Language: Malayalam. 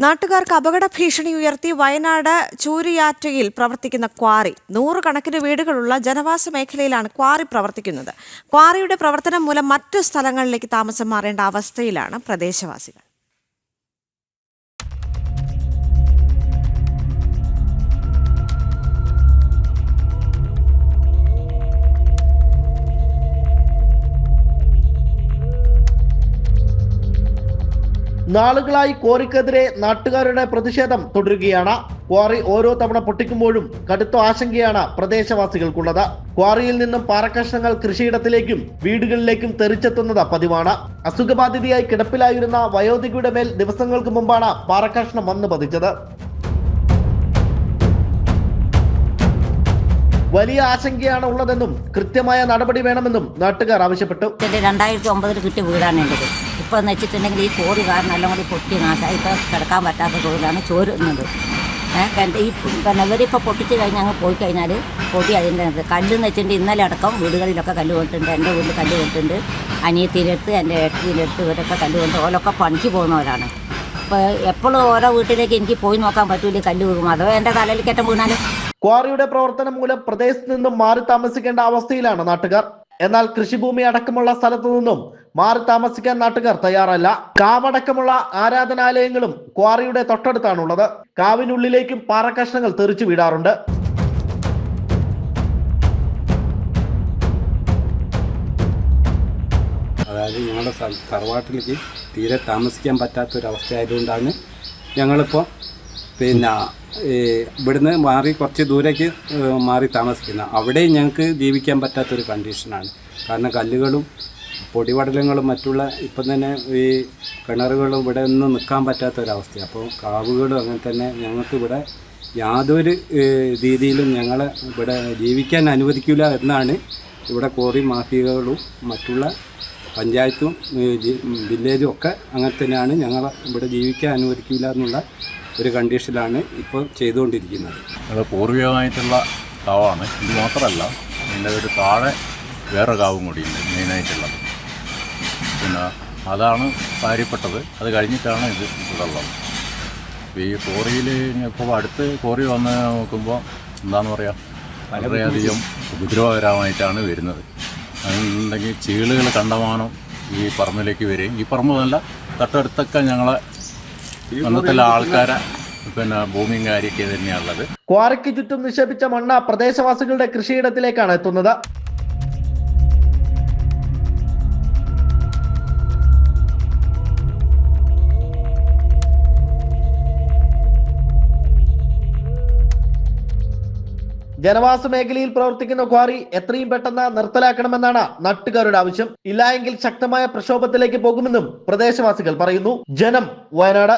നാട്ടുകാർക്ക് അപകട ഭീഷണി ഉയർത്തി വയനാട് ചൂരിയാറ്റയിൽ പ്രവർത്തിക്കുന്ന ക്വാറി. നൂറുകണക്കിന് വീടുകളുള്ള ജനവാസ മേഖലയിലാണ് ക്വാറി പ്രവർത്തിക്കുന്നത്. ക്വാറിയുടെ പ്രവർത്തനം മൂലം മറ്റു സ്ഥലങ്ങളിലേക്ക് താമസം മാറേണ്ട അവസ്ഥയിലാണ് പ്രദേശവാസികൾ. നാളുകളായി ക്വാറിക്കെതിരെ നാട്ടുകാരുടെ പ്രതിഷേധം തുടരുകയാണ്. ക്വാറി ഓരോ തവണ പൊട്ടിക്കുമ്പോഴും കടുത്ത ആശങ്കയാണ് പ്രദേശവാസികൾക്കുള്ളത്. ക്വാറിയിൽ നിന്നും പാറക്കഷ്ണങ്ങൾ കൃഷിയിടത്തിലേക്കും വീടുകളിലേക്കും തെറിച്ചെത്തുന്നത് പതിവാണ്. അസുഖബാധിതയായി കിടപ്പിലായിരുന്ന വയോധികയുടെ മേൽ ദിവസങ്ങൾക്ക് മുമ്പാണ് പാറക്കഷ്ണം വന്നു പതിച്ചത് വലിയ ആശങ്കയാണ് ഉള്ളതെന്നും കൃത്യമായ നടപടി വേണമെന്നും നാട്ടുകാർ ആവശ്യപ്പെട്ടു. എന്റെ രണ്ടായിരത്തി ഒമ്പതിൽ കിട്ടിയ വീടാണ് എന്റെത് ഇപ്പോൾ എന്ന് വെച്ചിട്ടുണ്ടെങ്കിൽ ഈ കോടി കാരണം എല്ലാം കൂടി പൊട്ടി നാശമായി. ഇപ്പോൾ കിടക്കാൻ പറ്റാത്ത തോതിലാണ് ചോരുന്നത് എന്റെ ഈ പിന്നെ ഇവരിപ്പോൾ പൊട്ടിച്ച് കഴിഞ്ഞ് അങ്ങ് പോയി കഴിഞ്ഞാൽ പൊടി അതിന്റെ അത് കല്ലെന്ന് വെച്ചിട്ടുണ്ടെങ്കിൽ ഇന്നലെ അടക്കം വീടുകളിലൊക്കെ കല്ല് കൊണ്ടിട്ടുണ്ട്. എന്റെ വീട്ടിൽ കല്ല് കൊണ്ടിട്ടുണ്ട്. അനിയത്തിയിലെടുത്ത് എന്റെ ഏട്ടത്തിയിലെടുത്ത് ഇവരൊക്കെ കല്ല് കൊണ്ട് ഓലൊക്കെ പണിക്ക് പോകുന്നവരാണ്. ഇപ്പോൾ എപ്പോഴും ഓരോ വീട്ടിലേക്ക് എനിക്ക് പോയി നോക്കാൻ പറ്റൂല കല്ല് വീഴും. അതോ എന്റെ തലയിലേക്കേറ്റം വീണാൽ ക്വാറിയുടെ പ്രവർത്തനം മൂലം പ്രദേശത്ത് നിന്നും മാറി താമസിക്കേണ്ട അവസ്ഥയിലാണ് നാട്ടുകാർ. എന്നാൽ കൃഷിഭൂമി അടക്കമുള്ള സ്ഥലത്തു നിന്നും മാറി താമസിക്കാൻ നാട്ടുകാർ തയ്യാറല്ല. കാവടക്കമുള്ള ആരാധനാലയങ്ങളും ക്വാറിയുടെ തൊട്ടടുത്താണുള്ളത്. കാവിനുള്ളിലേക്കും പാറക്കഷ്ണങ്ങൾ തെറിച്ചു വീടാറുണ്ട് അതായത് ഞങ്ങളുടെ തറവാട്ടിലേക്ക് തീരെ താമസിക്കാൻ പറ്റാത്തൊരവസ്ഥയായതുകൊണ്ടാണ് ഞങ്ങളിപ്പോൾ പിന്നെ ഇവിടുന്ന് മാറി കുറച്ച് ദൂരേക്ക് മാറി താമസിക്കുന്ന. അവിടെയും ഞങ്ങൾക്ക് ജീവിക്കാൻ പറ്റാത്തൊരു കണ്ടീഷനാണ് കാരണം കല്ലുകളും പൊടിപടലങ്ങളും മറ്റുള്ള ഇപ്പം തന്നെ ഈ കിണറുകളും ഇവിടെ ഒന്നും നിൽക്കാൻ പറ്റാത്തൊരവസ്ഥയാണ്. അപ്പോൾ കാവുകളും അങ്ങനെ തന്നെ ഞങ്ങൾക്ക് ഇവിടെ യാതൊരു രീതിയിലും ഞങ്ങളെ ഇവിടെ ജീവിക്കാൻ അനുവദിക്കില്ല എന്നാണ് ഇവിടെ കോറി മാഫിയകളും മറ്റുള്ള പഞ്ചായത്തും വില്ലേജും ഒക്കെ അങ്ങനെ തന്നെയാണ് ഞങ്ങളെ ഇവിടെ ജീവിക്കാൻ അനുവദിക്കില്ല എന്നുള്ള ഒരു കണ്ടീഷനിലാണ് ഇപ്പോൾ ചെയ്തുകൊണ്ടിരിക്കുന്നത്. അത് പൂർവികമായിട്ടുള്ള കാവാണ്. ഇത് മാത്രമല്ല ഇതിന്റെ ഒരു താഴെ വേറെ കാവും കൂടിയുണ്ട് മെയിനായിട്ടുള്ളത് പിന്നെ അതാണ് കാര്യപ്പെട്ടത്. അത് കഴിഞ്ഞിട്ടാണ് ഇത് ഇതുള്ളത് ഈ കോറിയിൽ ഇപ്പോൾ അടുത്ത് കോറി വന്ന് നോക്കുമ്പോൾ എന്താണെന്ന് പറയുക വളരെയധികം ഉപദ്രവകരമായിട്ടാണ് വരുന്നത്. അതുണ്ടെങ്കിൽ ചീളുകൾ കണ്ടമാനം ഈ പറമ്പിലേക്ക് വരികയും ഈ പറമ്പ് നല്ല തട്ടടുത്തൊക്കെ ഞങ്ങളെ ബന്ധത്തിലെ ആൾക്കാരെ പിന്നെ ഭൂമിയും കാര്യമൊക്കെ തന്നെയാണുള്ളത്. ക്വാറിക്ക് ചുറ്റും നിക്ഷേപിച്ച മണ്ണ പ്രദേശവാസികളുടെ കൃഷിയിടത്തിലേക്കാണ് എത്തുന്നത്. ജനവാസ മേഖലയിൽ പ്രവർത്തിക്കുന്ന ക്വാറി എത്രയും പെട്ടെന്ന് നിർത്തലാക്കണമെന്നാണ് നാട്ടുകാരുടെ ആവശ്യം. ഇല്ലായെങ്കിൽ ശക്തമായ പ്രക്ഷോഭത്തിലേക്ക് പോകുമെന്നും പ്രദേശവാസികൾ പറയുന്നു. ജനം വയനാട്.